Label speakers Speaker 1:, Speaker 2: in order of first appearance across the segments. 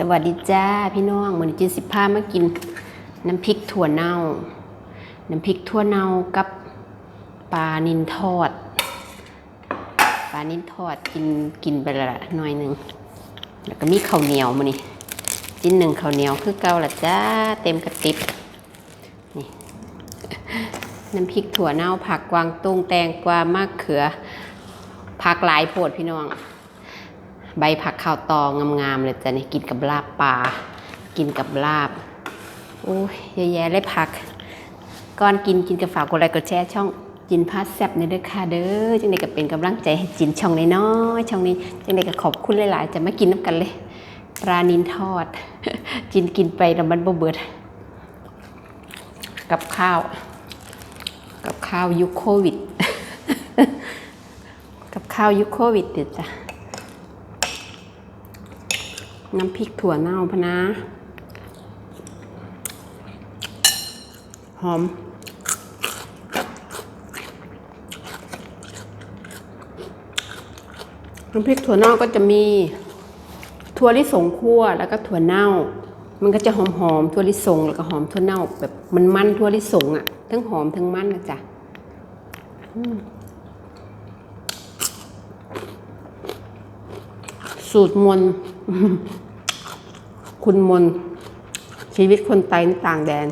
Speaker 1: สวัสดีจ้าพี่น้องเหมือนจินสิบห้ามากิน น้ำพริกถั่วเน่า น้ำพริกถั่วเน่ากับปลานินทอด ปลานินทอดกินกินไปละหน่อยหนึ่งแล้วก็มีข้าวเหนียวมานี่จิ้นหนึ่งข้าวเหนียวคือเก่าละจ้าเต็มกระติบนี่น้ำพริกถั่วเน่าผักกวางตุ้งแตงกวามะเขือผักหลายโพดพี่น้อง ใบผักข้าวตองงามๆเลยจ้ะนี่กินกับลาบปลา กินกับลาบโอ้ยเยอะแยะเลยผัก ก่อนกินกินกับฝากกดไลค์กดแชร์ช่องจินพาสแซบในเด้อค่ะเด้อจังไดก็เป็นกำลังใจให้จินช่องน้อยๆช่องนี้จังไดก็ขอบคุณหลายๆจะมากินน้ำกันเลยปลานินทอด จินกินไปแล้วมันบ่เบิด กับข้าว กับข้าวยุคโควิด กับข้าวยุคโควิดเดี๋ยวจ้ะ น้ำพริกถั่วเน่าพะนะ หอม น้ำพริกถั่วเน่าก็จะมีถั่วลิสงคั่วแล้วก็ถั่วเน่า มันก็จะหอมหอมถั่วลิสงแล้วก็หอมถั่วเน่า แบบมันมันถั่วลิสงอะ่ะ ทั้งหอมทั้งมันนะจ๊ะสูตรมน คุณมน ชีวิตคนไตในต่างแดน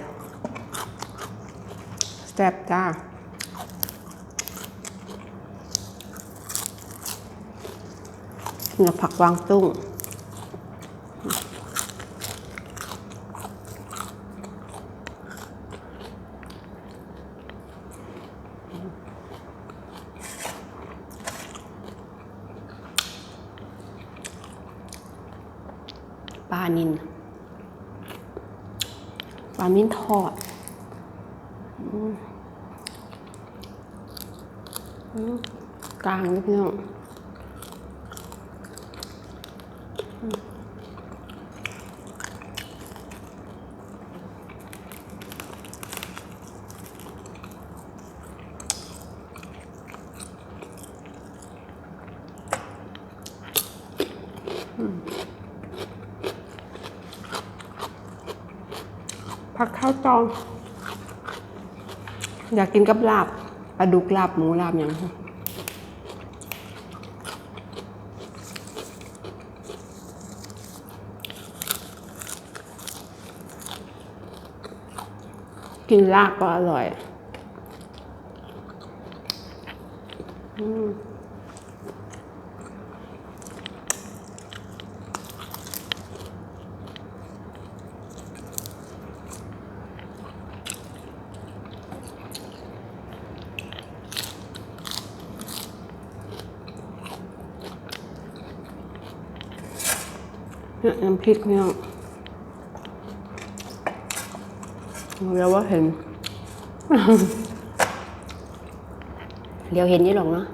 Speaker 1: แซ่บจ้าเนื้อผักวางตุ้ง ลานินปลานินทอดอืมอืมกลางนิดนึง ผักข้าวตอง อยากกินกับลาบปลาดุกลาบหมูลาบอย่างกินลาบก็อร่อย อืม นี่ยน้ำพริกเนี่ยเรียกว่าเห็น เดี๋ยวเห็นยี่หรอกเนาะ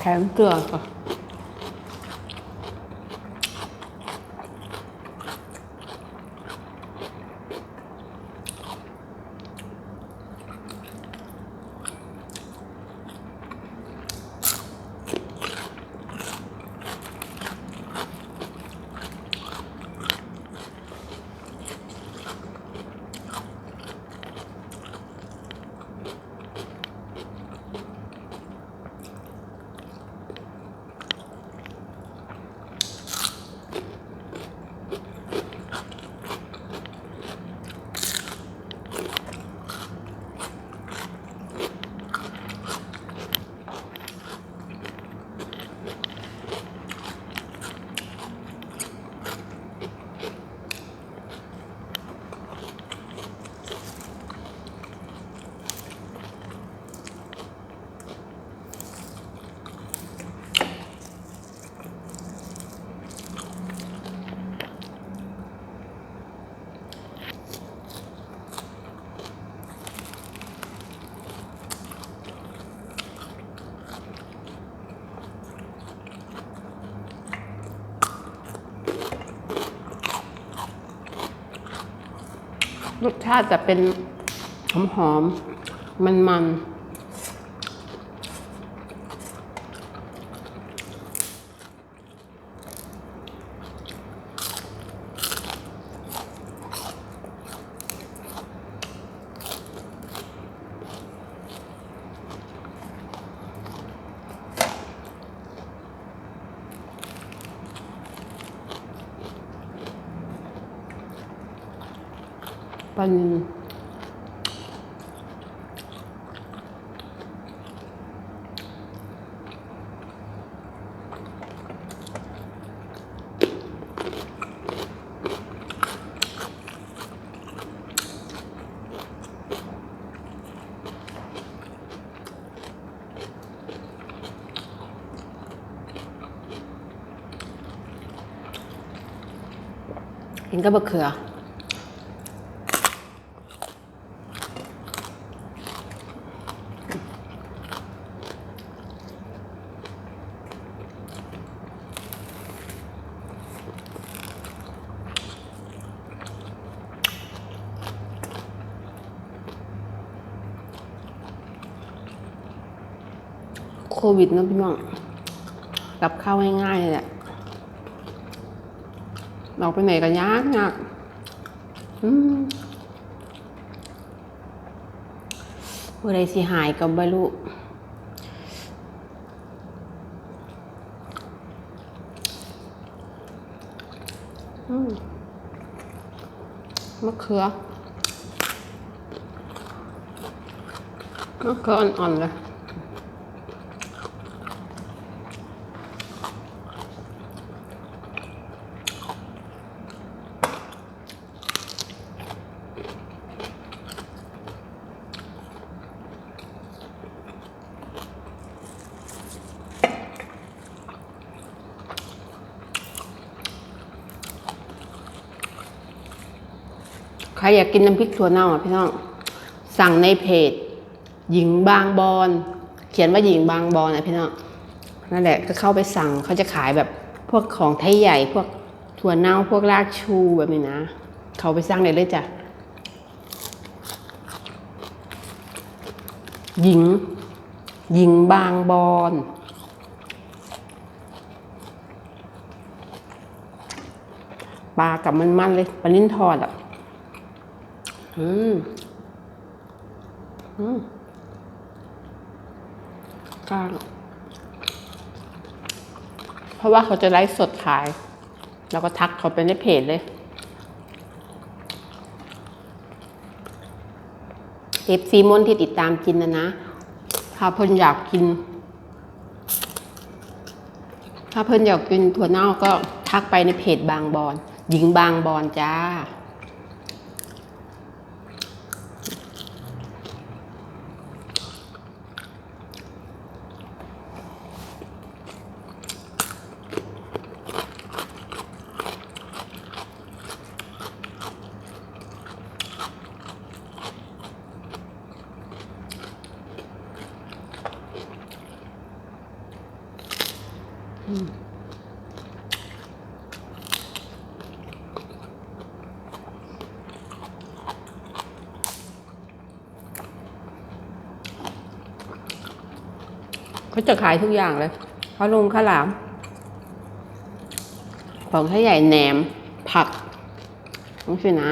Speaker 1: แถมเกลือก่อน รสชาติจะเป็นหอมๆมันๆ ปันกินก็บะ โควิดนะพี่น้องกับข้าวง่ายๆเลยแหละออกไปไหนก็ยากยากอืมเมื่อไรสิหายก็บรรลุอืมมะเขือมะเขืออ่อนๆเลย ใครอยากกินน้ำพริกถั่วเน่าอะพี่น้องสั่งในเพจ หญิงบางบอนเขียนว่าหญิงบางบอนนะพี่น้องนั่นแหละก็เข้าไปสั่งเขาจะขายแบบพวกของไทยใหญ่พวกถั่วเน่าพวกรากชูแบบนี้นะ เขาไปสั่งเลยเลยจ้ะหญิง หญิงบางบอนปลากับมันมันเลยปลาลิ้นทอดอะ อืม อืมกลางเพราะว่าเขาจะไลฟ์สดขาย แล้วก็ทักเขาไปในเพจเลยเอฟซีมอนที่ติดตามกินนะนะ ถ้าเพิ่นอยากกิน ถ้าเพิ่นอยากกินถั่วเน่าก็ทักไปในเพจบางบอน หญิงบางบอนจ้า เขาจะขายทุกอย่างเลยข้าวลงข้าวหลาม ของข้าใหญ่แหนม ผักต้องสินะ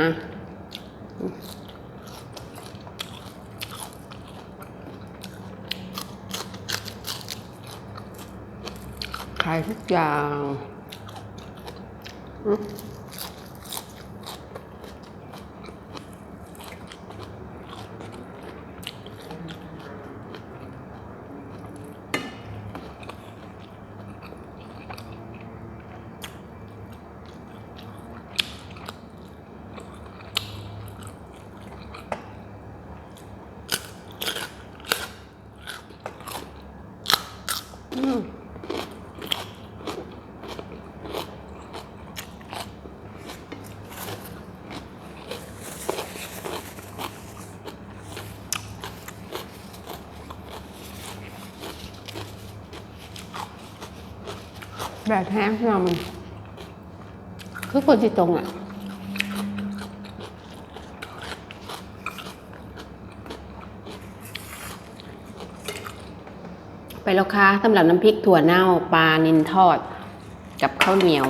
Speaker 1: ขายทุกอย่างอืม แบบแห้งเรามันคือคนที่ตรงอะไปแล้วค่ะสำหรับน้ำพริกถั่วเน่าปลานินทอด กับข้าวเหนียว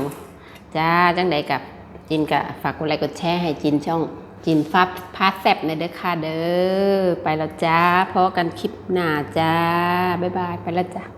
Speaker 1: จ้าจังใดกับจินกับฝากกดไลค์กดแชร์ให้จินช่อง จินฟับพาแซบในเด้อค่ะเด้อไปแล้วจ้าพอกันคลิปหน้าจ้า บ๊ายบาย ไปแล้วจ้า